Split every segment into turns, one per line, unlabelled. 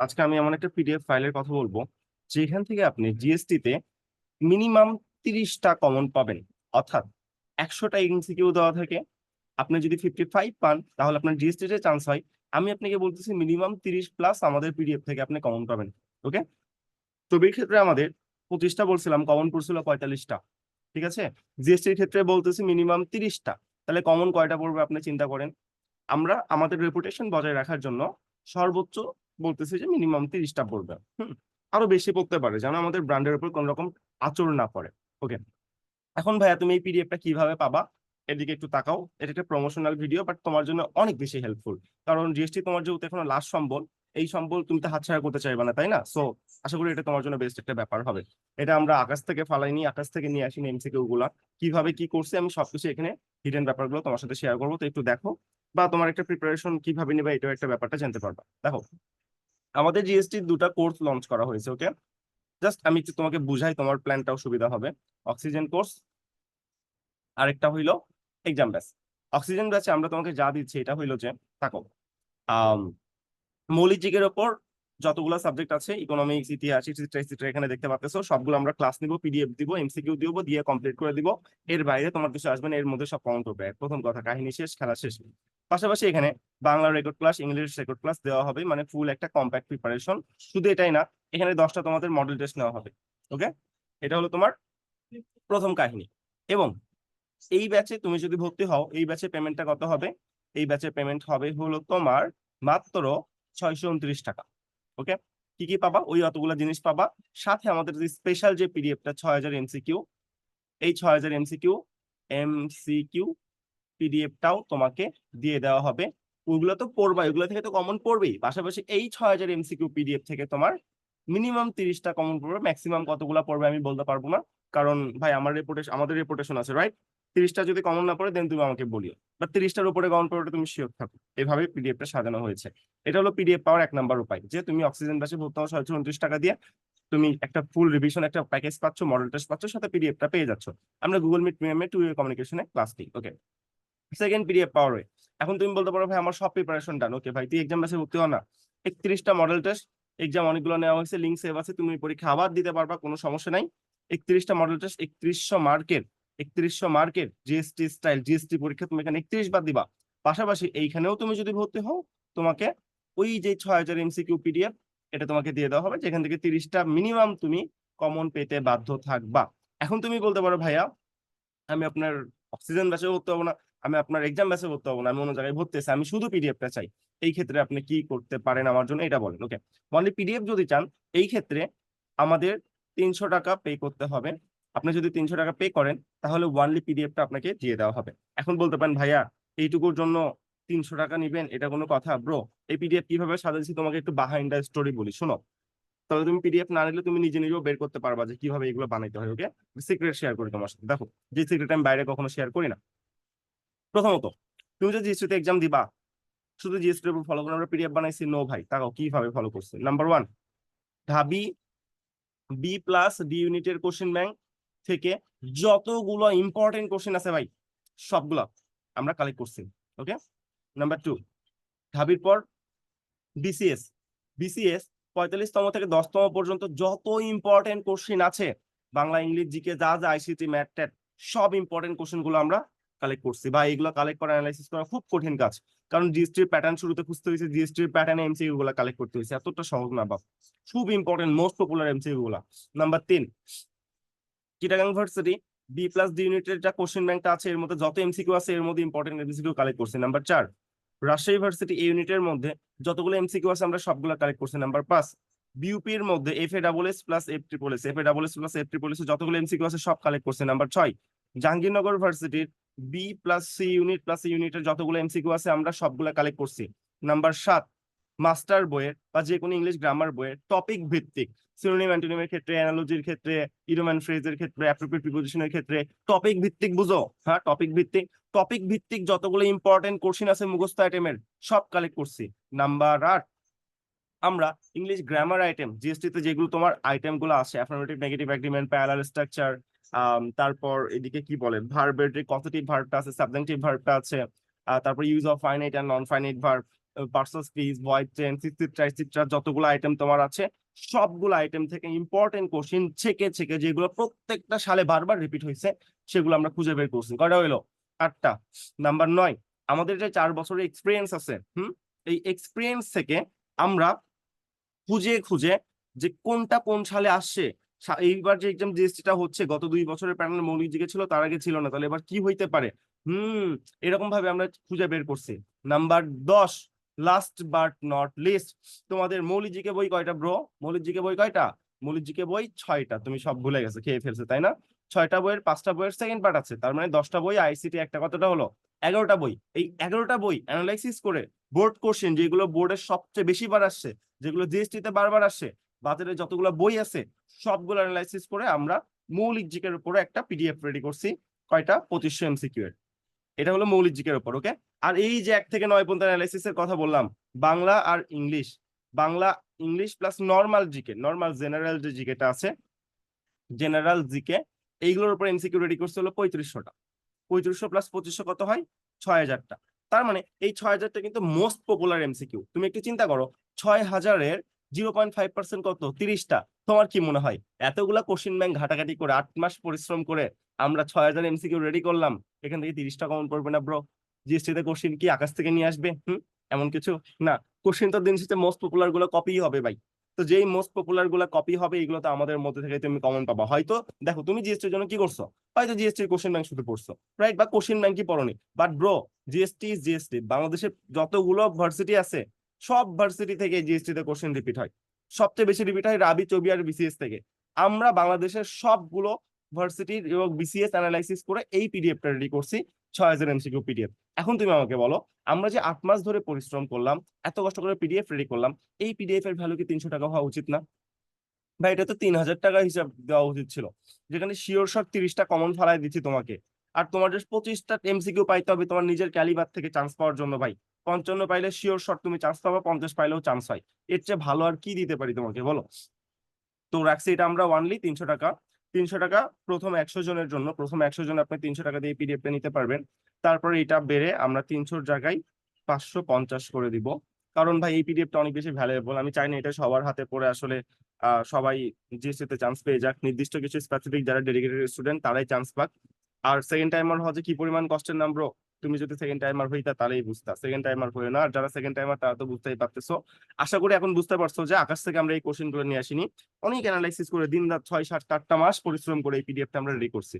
আজকে আমি এমন একটা পিডিএফ ফাইলের কথা বলব, যেখান থেকে আপনি জিএসটি তে মিনিমাম তিরিশটা কমন পাবেন। অর্থাৎ একশোটা এমসিকিউ দেওয়া থাকে। আপনি যদি ফিফটি ফাইভ পান, তাহলে আপনার জিএসটি তে চান্স হয়। আমি আপনাকে বলতেছি মিনিমাম তিরিশ প্লাস আমাদের পিডিএফ থেকে আপনি কমন পাবেন ওকে ছবির ক্ষেত্রে আমাদের পঁচিশটা বলছিলাম কমন পড়ছিল পঁয়তাল্লিশটা, ঠিক আছে? জিএসটির ক্ষেত্রে বলতেছি মিনিমাম তিরিশটা, তাহলে কমন কয়টা পড়বে আপনি চিন্তা করেন? আমরা আমাদের রেপুটেশন বজায় রাখার জন্য সর্বোচ্চ বলতেছি যে মিনিমাম তিরিশটা পড়বে। আরও বেশি পড়তে পারে, যেন আমাদের ব্র্যান্ডের উপর কোন রকম আচর না পড়ে ওকে এখন ভাইয়া তুমি এই পিডিএফটা কীভাবে পাবা? এদিকে একটু তাকাও। এটা একটা প্রমোশনাল ভিডিও বাট তোমার জন্য অনেক বেশি হেল্পফুল কারণ জিএসটি তোমার যেহেতু এখনও লাস্ট সম্বল, এই সম্বল তুমি তো হাতছাড়া করতে চাইবে না, তাই না? সো আশা করি এটা তোমার জন্য বেস্ট একটা ব্যাপার হবে। এটা আমরা আকাশ থেকে ফালাইনি, আকাশ থেকে নিয়ে আসিনি এমসিকিউ গুলা। কীভাবে কি করছে আমি সবকিছু এখানে হিডেন ব্যাপারগুলো তোমার সাথে শেয়ার করব, তো একটু দেখো। বা তোমার একটা প্রিপারেশন কীভাবে নেবে, এটাও একটা ব্যাপারটা জানতে পারবা। দেখো আমাদের জিএসটি দুটা কোর্স লঞ্চ করা হয়েছে ওকে জাস্ট আমি একটু তোমাকে বুঝাই তোমার প্ল্যানটাও সুবিধা হবে। অক্সিজেন কোর্স আরেকটা হইল এক্সাম ব্যাচ অক্সিজেন ব্যাচে আমরা তোমাকে যা দিচ্ছি, এটা হইল যে, থাকো মৌলিক জিকের ওপর যতগুলো সাবজেক্ট আছে ইকোনমিক্স ইতিহাস ইটসিট্রা এখানে দেখতে পাচ্ছ সবগুলো আমরা ক্লাস নিব পিডিএফ দিব এমসিকিউ দিব, দিয়ে কমপ্লিট করে দিব। এর বাইরে তোমার কিছু আসবে না, এর মধ্যে সব কাউন্ট হবে প্রথম কথা, কাহিনী শেষ, খেলা শেষ। পাশাপাশি এখানে Bangla record class English record class দেওয়া হবে মানে ফুল একটা কম্প্যাক্ট প্রিপারেশন শুধু এটাই না, এখানে দশটা তোমাদের মডেল টেস্ট নেওয়া হবে ওকে এটা হলো তোমার প্রথম কাহিনী। এবং এই ব্যাচে তুমি যদি ভর্তি হও, এই ব্যাচে পেমেন্টটা কত হবে? এই ব্যাচে পেমেন্ট হবে হলো তোমার মাত্র ছয়শো উনত্রিশ টাকা ওকে কি কি পাবা? ওই অতগুলো জিনিস পাবা। সাথে আমাদের যে স্পেশাল যে পিডিএফটা ছয় হাজার এমসিকিউ এই ছয় হাজার এমসিকিউ এমসিকিউ পিডিএফটাও তোমাকে দিয়ে দেওয়া হবে। ওগুলো তো পড়বা ওগুলো থেকে তো কমন পড়বেই। পাশাপাশি এই ছয় হাজার এমসিকিউ পিডিএফ থেকে তোমার মিনিমাম তিরিশটা কমন পড়বে ম্যাক্সিমাম কতগুলো পড়বে আমি বলতে পারব না। কারণ ভাই, আমার রেপুটেশন আমাদের রেপুটেশন আছে রাইট তিরিশটা যদি কমন না পড়ে দেন তুমি আমাকে বলিও। বা তিরিশটার উপরে কমন পড়ে তুমি শিওর থাকো। এভাবে পিডিএফটা সাজানো হয়েছে। এটা হলো পিডিএফ পাওয়ার এক নাম্বার উপায়, যে তুমি অক্সিজেন ব্যাচে ভর্তি হওয়া ছয়শো উনত্রিশ টাকা দিয়ে। তুমি একটা ফুল রিভিশন একটা প্যাকেজ পাচ্ছ মডেল টেস্ট পাচ্ছ, সাথে পিডিএফটা পেয়ে যাচ্ছ। আমরা গুগল মিট প্রিমিয়ামে টু ইয়ার কমিউনিকেশনে ক্লাস দিই ওকে সেকেন্ড পিডিএফ পাওয়ার ওয়ে এখন তুমি বলতে পারো, ভাই, আমার সব প্রিপারেশন ডান ওকে ভাই, তুই এক্সাম ব্যাচে ভর্তি হও না। একত্রিশটা মডেল টেস্ট এক্সাম অনেকগুলো নেওয়া হয়েছে লিঙ্ক সেভ আছে, তুমি পরীক্ষা আবার দিতে পারবা, কোনো সমস্যা নাই। একত্রিশটা মডেল টেস্ট একত্রিশশো মার্কের একত্রিশশো মার্কের জিএসটি স্টাইল জিএসটি পরীক্ষা তুমি এখানে একত্রিশ বার দিবা। পাশাপাশি এইখানেও তুমি যদি ভর্তি হও, তোমাকে ওই যে ছয় হাজার এমসিকিউ পিডিএফ এটা তোমাকে দিয়ে দেওয়া হবে, যেখান থেকে তিরিশটা মিনিমাম তুমি কমন পেতে বাধ্য থাকবা। এখন তুমি বলতে পারো, ভাইয়া, আমি আপনার অক্সিজেন ব্যাচে ভর্তি হব না। আমি আপনার এক্সাম ব্যাচে ভর্তি হব না, আমি অন্য জায়গায় ভর্তি আছি, আমি শুধু পিডিএফটা চাই। এই ক্ষেত্রে আপনি কি করতে পারেন আমার জন্য এটা বলেন ওকে অনলি পিডিএফ যদি চান, এই ক্ষেত্রে আমাদের তিনশো টাকা পে করতে হবে। আপনি যদি তিনশো টাকা পে করেন, তাহলে ওয়ানলি পিডিএফটা আপনাকে দিয়ে দেওয়া হবে। এখন বলতে পারেন, ভাইয়া, এইটুকুর জন্য তিনশো টাকা নিবেন, এটা কোনো কথা? ব্রো এই পিডিএফ কীভাবে সাজাচ্ছি? তোমাকে একটু বাহাইন্ড স্টোরি বলি, শোনো। তবে তুমি পিডিএফ না নিলে তুমি নিজে নিজেও বের করতে পারবা যে কীভাবে এগুলো বানাইতে হয় ওকে সিক্রেট শেয়ার করি তোমার সাথে। দেখো, যে সিক্রেট আমি বাইরে কখনো শেয়ার করি না। প্রথমত, তুমি যদি জিএসটিতে এক্সাম দিবা, শুধু জিএসটির উপর ফলো করে, আমরা পিডিএফ বানাইছি নো ভাই, তাকাও, কীভাবে ফলো করছে? নাম্বার ওয়ান ঢাবি বি প্লাস ডি ইউনিটের কোশ্চেন ব্যাংক থেকে যতগুলো ইম্পর্টেন্ট কোশ্চেন আছে ভাই, সবগুলো আমরা কালেক্ট করছি ওকে নাম্বার টু ঢাবির পর বিসিএস বিসিএস পঁয়তাল্লিশতম থেকে দশতম পর্যন্ত যত ইম্পর্টেন্ট কোশ্চেন আছে, বাংলা, ইংলিশ জিকে যা যা আইসিটি ম্যাট ট্যাট সব ইম্পর্টেন্ট কোশ্চেনগুলো আমরা কালেক্ট করছি বা এগুলো কালেক্ট করা অ্যানালাইসিস করা খুব কঠিন কাজ। কারণ জিএসটির প্যাটার্ন শুরুতে খুঁজতে হয়েছে জিএসটির প্যাটার্নে এমসিকিউ গুলো কালেক্ট করতে হয়েছে। এতটা সহজ না বাপ। খুব ইম্পর্টেন্ট মোস্ট পপুলার এমসিকিউ গুলা। নাম্বার তিন Chittagong varsity B plus D ইউনিটের যা কোশ্চেন ব্যাংকটা আছে, এর মধ্যে যত এমসিকিউ আছে, এর মধ্যে ইম্পর্টেন্ট এমসিকিউ কালেক্ট করছি। নাম্বার চার রাজশাহী ভার্সিটি এই ইউনিটের মধ্যে যতগুলো এমসিকিউ আছে, আমরা সবগুলো কালেক্ট করছি। নাম্বার পাঁচ বিউপির মধ্যে F A double S plus F triple S F A double S plus F triple S যতগুলো এমসিকিউ আছে, সব কালেক্ট করছে। নাম্বার ছয় জাহাঙ্গীরনগর ভার্সিটির B plus C unit plus C ইউনিটের যতগুলো এমসিকিউ আছে, আমরা সবগুলো কালেক্ট করছি। নাম্বার সাত মাস্টার বইয়ের বা যে কোনো ইংলিশ গ্রামার বইয়ের টপিক ভিত্তিক সিনোনিম অ্যান্টোনিমের ক্ষেত্রে অ্যানালজির ক্ষেত্রে ইরোম্যান ফ্রেজের ক্ষেত্রে অ্যাপ্রোপ্রিয়েট প্রিপোজিশনের ক্ষেত্রে টপিক ভিত্তিক বুঝো। হ্যাঁ টপিক ভিত্তিক। টপিক ভিত্তিক যতগুলো ইম্পর্টেন্ট কোশ্চিন আছে, মুখস্থ আইটেমের সব কালেক্ট করছি। নাম্বার আট, আমরা ইংলিশ গ্রামার আইটেম জিএসটি তে যেগুলো তোমার আইটেমগুলো আছে affirmative negative agreement parallel structure তারপর এদিকে কি বলে ভার্বের যে কতটিভ ভার্বটা আছে সাবজেক্টিভ ভার্বটা আছে তারপর use of finite and non finite verb personal speech voice change সিট্রা সিট্রা যতগুলো আইটেম তোমার আছে, সবগুলো আইটেম থেকে ইম্পর্টেন্ট কোশ্চেন ছেকে ছেকে যেগুলো প্রত্যেকটা সালে বারবার রিপিট হয়েছে, সেগুলো আমরা খুঁজে বের করছি। কয়টা হইল? আটটা। নাম্বার নয়, আমাদের যে চার বছরের এক্সপিরিয়েন্স আছে, হুম? এই এক্সপিরিয়েন্স থেকে আমরা খুঁজে খুঁজে যে কোনটা কোন সালে আসছে এইবার যে এক্সাম জিএসটিটা হচ্ছে, গত দুই বছরের প্যানেল মৌলিক জিকে ছিল, তার আগে ছিল না। তাহলে এবার কি হইতে পারে? হুম, এরকম ভাবে আমরা খুঁজে বের করছি। নাম্বার দশ লাস্ট বাট নট লিস্ট তোমাদের মৌলিক জিকে বই কয়টা ব্রো মৌলিক জিকে বই কয়টা? মৌলিক জিকে বই ছয়টা। তুমি সব ভুলে গেছো, খেয়ে ফেলছো, তাই না? ছয়টা বইয়ের, পাঁচটা বইয়ের সেকেন্ড পার্ট আছে। তার মানে দশটা বই আইসিটি একটা কতটা হলো? এগারোটা বই। এই এগারোটা বই অ্যানালাইসিস করে বোর্ড কোশ্চেন যেগুলো বোর্ডের সবচেয়ে বেশি বার আসছে, যেগুলো জিএসটি তে বারবার আসছে বাজারে যতগুলো বই আছে, সবগুলো অ্যানালাইসিস করে আমরা মৌলিক জিকের উপরে একটা পিডিএফ রেডি করছি, কয়টা? পঁচিশশো এমসিকিউ এর। এটা হলো মৌলিক জিকের উপর ওকে আর এই যে এক থেকে নয় পর্যন্ত অ্যানালাইসিস এর কথা বললাম, বাংলা আর English. Bangla, English plus normal GK normal general যে জিকেটা আছে জেনারেল জিকে এইগুলোর উপর এমসিকিউ রেডি করতে হলো পঁয়ত্রিশশোটা। পঁয়ত্রিশশো প্লাস পঁচিশশো কত হয়? ছয় হাজারটা। তার মানে এই ছয় হাজারটা কিন্তু মোস্ট পপুলার এমসিকিউ তুমি একটু চিন্তা করো, ছয় হাজারের জিরো পয়েন্ট ফাইভ পার্সেন্ট কত? তিরিশটা। তোমার কি মনে হয়? এতগুলা কোশ্চিন ব্যাংক ঘাটাঘাটি করে আট মাস পরিশ্রম করে আমরা ছয় হাজার এমসিকিউ রেডি করলাম, এখান থেকে তিরিশটা কমন পড়বে না ব্রো জিএসটিতে কোশ্চিন কি আকাশ থেকে নিয়ে আসবে? হুম? এমন কিছু? না। কোশ্চিন তো দিন শেষে মোস্ট পপুলারগুলো কপি হবে ভাই। তো যেই মোস্ট পপুলারগুলো কপি হবে, এগুলো তো আমাদের মধ্যে থেকে তুমি কমন পাবা। হয়তো, দেখো, তুমি জিএসটির জন্য কি করছ? হয়তো জিএসটির কোশ্চেন ব্যাংক শুধু পড়ছো রাইট বা কোশ্চেন ব্যাংকই পড়নি। বাট ব্রো জিএসটি জিএসটি বাংলাদেশের যতগুলো ভার্সিটি আছে সব ভার্সিটি থেকে জিএসটি তে কোশ্চেন রিপিট হয়। সবচেয়ে বেশি রিপিট হয় রাবি চবি আর বিসিএস থেকে। আমরা বাংলাদেশের সবগুলো ভার্সিটির এবং বিসিএস অ্যানালাইসিস করে এই পিডিএফটা রেডি করছি, ছয় হাজার এমসিকিউ পিডিএফ এখন তুমি আমাকে বলো, আমরা যে আট মাস ধরে পরিশ্রম করলাম, এত কষ্ট করে পিডিএফ রেডি করলাম, এই পিডিএফ এর ভ্যালু কি তিনশো টাকা হওয়া উচিত না? ভাই, এটা তো তিন হাজার টাকা হিসাব দেওয়া উচিত ছিল। যেখানে শিওর শট তিরিশটা কমন ফালাই দিচ্ছি তোমাকে। আর তোমার যে পঁচিশটা এমসিকিউ পাইতে হবে, তোমার নিজের ক্যালিবার থেকে চান্স পাওয়ার জন্য ভাই। পঞ্চান্ন পাইলে শিওর শট তুমি চান্স পাবা, পঞ্চাশ পাইলেও চান্স হয়। এর চেয়ে ভালো আর কি দিতে পারি তোমাকে, বলো? তো রাখছি এটা আমরা ওয়ানলি তিনশো টাকা। তিনশো টাকা প্রথম একশো জনের জন্য, প্রথম একশো জন আপনি তিনশো টাকা দিয়ে পিডিএফটা নিতে পারবেন। তারপর এটা বেড়ে আমরা তিনশোর জায়গায় পাঁচশো পঞ্চাশ করে দিব। কারণ ভাই, এই পিডিএফটা অনেক বেশি ভ্যালুয়েবল আমি চাই না এটা সবার হাতে পড়ে আসলে সবাই জিএসসিতে চান্স পেয়ে যাক। নির্দিষ্ট কিছু স্পেসিফিক যারা ডেডিকেটেড স্টুডেন্ট তারাই চান্স পাক। আর সেকেন্ড টাইম টাইমার হচ্ছে কি পরিমাণ কষ্টের নাম তুমি যদি সেকেন্ড টাইমার হইতা তাহলেই বুঝতা। সেকেন্ড টাইমার হয়ে না, আর যারা সেকেন্ড টাইমার তারা তো বুঝতেই পারতেছো। আশা করি এখন বুঝতে পারছ যে আকাশ থেকে আমরা এই কোশ্চেনগুলো নিয়ে আসিনি। অনেক অ্যানালাইসিস করে দিন রাত ছয়, সাত, আটটা মাস পরিশ্রম করে এই পিডিএফটা আমরা রেডি করছি।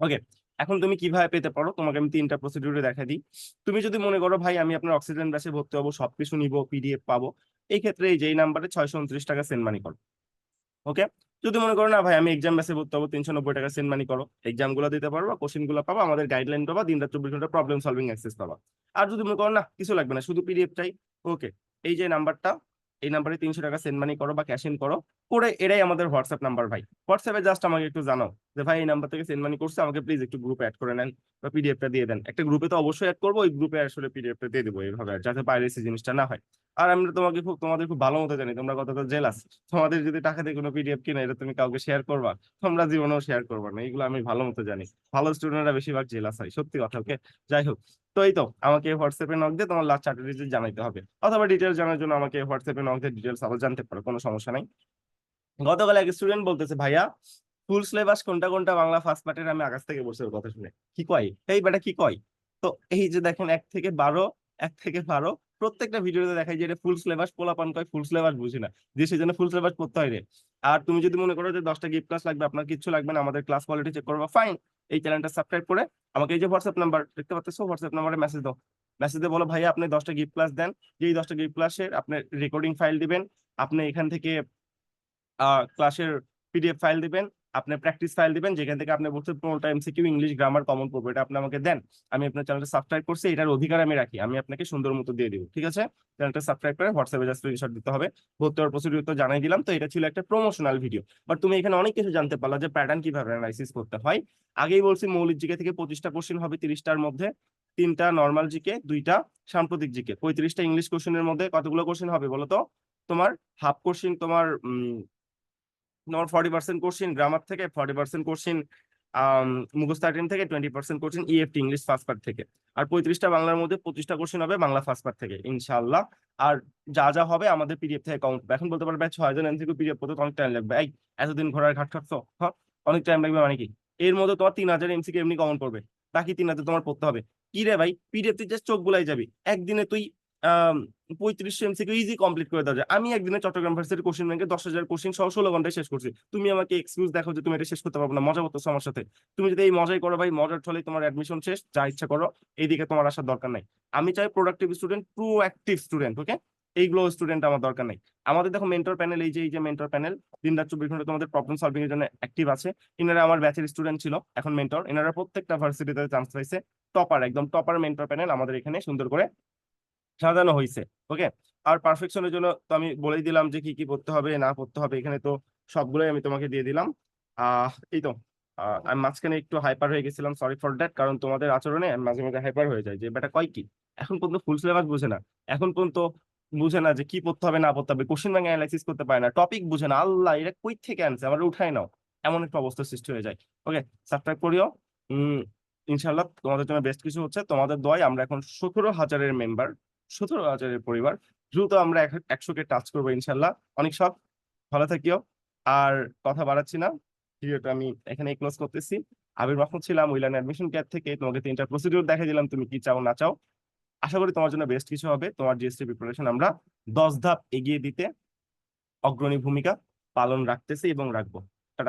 ওকে এখন তুমি কীভাবে পেতে পারো? তোমাকে আমি তিনটা প্রসিডিউরে দেখা দিই। তুমি যদি মনে করো, ভাই, আমি আপনার অক্সিজেন ব্যাসে ভর্তি হব, সবকিছু নিবো পিডিএফ পাবো। এই ক্ষেত্রে এই যেই নাম্বারে ছয়শো উনত্রিশ টাকা সেন্ড মানি করো। ওকে যদি মনে করো, না ভাই, আমি এক্সাম ব্যাসে ভর্তি হব, তিনশো নব্বই টাকা সেন্ড মানি করো এক্সামগুলো দিতে পারব কোশ্চিনগুলো পাবো, আমাদের গাইডলাইন পাবা দিন রাত চব্বিশ ঘণ্টা প্রবলেম সলভিং অ্যাক্সেস পাবা। আর যদি মনে করো, না, কিছু লাগবে না, শুধু পিডিএফ চাই ওকে এই যে নাম্বারটা এই নাম্বারে তিনশো টাকা সেন্ড মানি করো বা ক্যাশ ইন করো করে এটাই আমাদের হোয়াটসঅ্যাপ নাম্বার ভাই। হোয়াটসঅ্যাপে জাস্ট আমাকে একটু জানাও যে, ভাই, এই নাম্বার থেকে সেন্ড মানি করছে, আমাকে প্লিজ একটু গ্রুপে অ্যাড করে নেন বা পিডিএফটা দিয়ে দেন। একটা গ্রুপে তো অবশ্যই অ্যাড করব, ওই গ্রুপে আসলে পিডিএফটা দিয়ে দেবো এইভাবে যাতে পাইরেসি জিনিসটা না হয়। আর আমরা তোমাকে খুব, তোমাদের খুব ভালো মতো জানি, তোমরা কতটা জেলাস তোমাদের যদি টাকা দিয়ে কোনো পিডিএফ কিনে, এটা তুমি কাউকে শেয়ার করবা, তোমরা জীবনেও শেয়ার করবা না এগুলো আমি ভালো মতো জানি। ভালো স্টুডেন্টরা বেশিরভাগ জেলাস হয়, সত্যি কথা ওকে যাই হোক, তো এই তো, আমাকে হোয়াটসঅ্যাপে নক দিয়ে তোমার লাস্ট চারটে ডিটেলস জানাইতে হবে। অথবা ডিটেলস জানার জন্য আমাকে হোয়াটসঅ্যাপে নক দিয়ে ডিটেলস আবার জানতে পারো, কোনো সমস্যা নাই। গতকাল এক স্টুডেন্ট বলতেছে, ভাইয়া ফুল সিলেবাস কোনটা কোনটা বাংলা ফার্স্ট পার্টের আমি আকাশ থেকে বসে কথা শুনে। কি কয়? এই বেটা, কি কয়? তো এই যে দেখেন, এক থেকে বারো, এক থেকে বারো, প্রত্যেকটা ভিডিওতে দেখাই যে এটা ফুল সিলেবাস পোলাপান কয় ফুল সিলেবাস বুঝি না। যে সেজন্য ফুল সিলেবাস পড়তে হয় রে। আর তুমি যদি মনে করো যে দশটা গিফট ক্লাস লাগবে, আপনার কিছু লাগবে না, আমাদের ক্লাস কোয়ালিটি চেক করব ফাইন এই চ্যানেলটা সাবস্ক্রাইব করে আমাকে এই যে হোয়াটসঅ্যাপ নাম্বার দেখতে পাচ্ছ? হোয়াটসঅ্যাপ নাম্বারে মেসেজ দাও। মেসেজ দিয়ে বলো, ভাইয়া, আপনি দশটা গিফট ক্লাস দেন। যেই দশটা গিফট ক্লাসের আপনি রেকর্ডিং ফাইল দিবেন। আপনি এখান থেকে ক্লাসের পিডিএফ ফাইল দিবেন, আপনি প্র্যাকটিস ফাইল দিবেন, যেখান থেকে আপনি বলতে পনেরোটা এমসিকিউ ইংলিশ গ্রামার কমন পড়বে এটা আপনি আমাকে দেন, আমি আপনার চ্যানেলটা সাবস্ক্রাইব করছি, এটার অধিকার আমি রাখি, আমি আপনাকে সুন্দর মতো দিয়ে দিব, ঠিক আছে? চ্যানেলটা সাবস্ক্রাইব করে হোয়াটসঅ্যাপে জাস্ট স্ক্রিনশট দিতে হবে, ভর্তি হওয়ার প্রসিডিউর তো জানাই দিলাম, তো এটা ছিল একটা প্রমোশনাল ভিডিও বাট তুমি এখানে অনেক কিছু জানতে পারলা যে প্যাটার্ন কীভাবে অ্যানালাইসিস করতে হয়, আগেই বলছি মৌলিক জিকে থেকে পঁচিশটা কোশ্চেন হবে তিরিশটার মধ্যে, তিনটা নর্মাল জিকে, দুইটা সাম্প্রতিক জিকে, পঁয়ত্রিশটা ইংলিশ কোশ্চেনের মধ্যে কতগুলো কোশ্চেন হবে বলো তো? তোমার হাফ কোশ্চেন তোমার তোমার ফর্টি পার্সেন্ট কোশ্চিন গ্রামার থেকে ফর্টি পার্সেন্ট কোশ্চিন মুখস্থ আইটেম থেকে twenty percent question EFT English first part থেকে। আর পঁয়ত্রিশটা বাংলার মধ্যে পঁচিশটা কোশ্চেন হবে বাংলা ফার্স্ট পার্ট থেকে ইনশাল্লাহ আর যা যা হবে আমাদের পিডিএফ থেকে কাউন্ট এখন বলতে পারবে ছয় হাজার এমসিকিউ পিডিএফ করতে অনেক টাইম লাগবে। এই, এতদিন ঘোরার ঘাট খাটছো? অনেক টাইম লাগবে মানে কি? এর মধ্যে তোমার তিন হাজার এমসিকিউ এমনি কমন করবে। বাকি তিন হাজার তোমার পড়তে হবে। কি রে ভাই? পিডিএফ তুই জাস্ট চোখ বুলাই যাবি। একদিনে তুই পঁয়ত্রিশ এমসিকিউ ইজি কমপ্লিট করে দেওয়া যায়। আমি একদিনে চট্টগ্রাম ভার্সিটি কোশ্চেন ব্যাংকে দশ হাজার কোশ্চেন সহ ষোলো ঘন্টায় শেষ করছি। তুমি আমাকে এক্সকিউজ দেখো যে তুমি এটা শেষ করতে পারব না। মজা করতেছো আমার সাথে। তুমি যদি এই মজাই করো ভাই, মজার ছলে তোমার অ্যাডমিশন শেষ, যা ইচ্ছা করো। এইদিকে তোমার আসার দরকার নাই। আমি চাই productive student pro active student okay এইগুলো স্টুডেন্ট আমার দরকার নেই। আমাদের দেখো মেন্টর প্যানেল এই যে এই যে মেন্টর প্যানেল দিন রাত চব্বিশ ঘণ্টা তোমাদের প্রবলেম সলভিং এর জন্য অ্যাক্টিভ আছে। এনারা আমার ব্যাচের স্টুডেন্ট ছিল, এখন মেন্টর এনারা প্রত্যেকটা ভার্সিটিতে চান্স পাইছে। টপার একদম টপার মেন্টর প্যানেল আমাদের এখানে সুন্দর করে সাজানো হয়েছে ওকে আর পারফেকশনের জন্য তো আমি বলেই দিলাম যে কি কি পড়তে হবে, না পড়তে হবে, এখানে তো সবগুলোই আমি তোমাকে দিয়ে দিলাম। আহ, এই তো আমি মাঝখানে একটু হাইপার হয়ে গেছিলাম সরি ফর দ্যাট কারণ তোমাদের আচরণে আমি মাঝে মাঝে হাইপার হয়ে যায় যে বেটা কয় কি? এখন পর্যন্ত ফুল সিলেবাস বুঝে না, এখন পর্যন্ত বুঝে না যে কি পড়তে হবে, না পড়তে হবে কোশ্চেন ব্যাংক অ্যানালাইসিস করতে পারে না টপিক বুঝে না, আল্লাহ এটা কই থেকে আনছে? আমার উঠাই নাও, এমন একটা অবস্থা সৃষ্টি হয়ে যায় ওকে সাবস্ক্রাইব করিও ইনশাল্লাহ তোমাদের জন্য বেস্ট কিছু হচ্ছে, তোমাদের দয় আমরা এখন সতেরো হাজারের মেম্বার সতেরো হাজারের পরিবার। দ্রুত আমরা এক- একশোকে টাচ করব ইনশাল্লাহ। অনেক সব, ভালো থাকিও। আর কথা বাড়াচ্ছি না। ভিডিওটা আমি এখানে ক্লোজ করতেছি। আবির মাহমুদ ছিলাম উইলান অ্যাডমিশন ক্যাব থেকে। তোমাকে তিনটা প্রসিডিউর দেখে দিলাম, তুমি কি চাও না চাও। আশা করি তোমার জন্য বেস্ট কিছু হবে। তোমার জিএসটি প্রিপারেশন আমরা দশ ধাপ এগিয়ে দিতে অগ্রণী ভূমিকা পালন রাখতেছি এবং রাখব।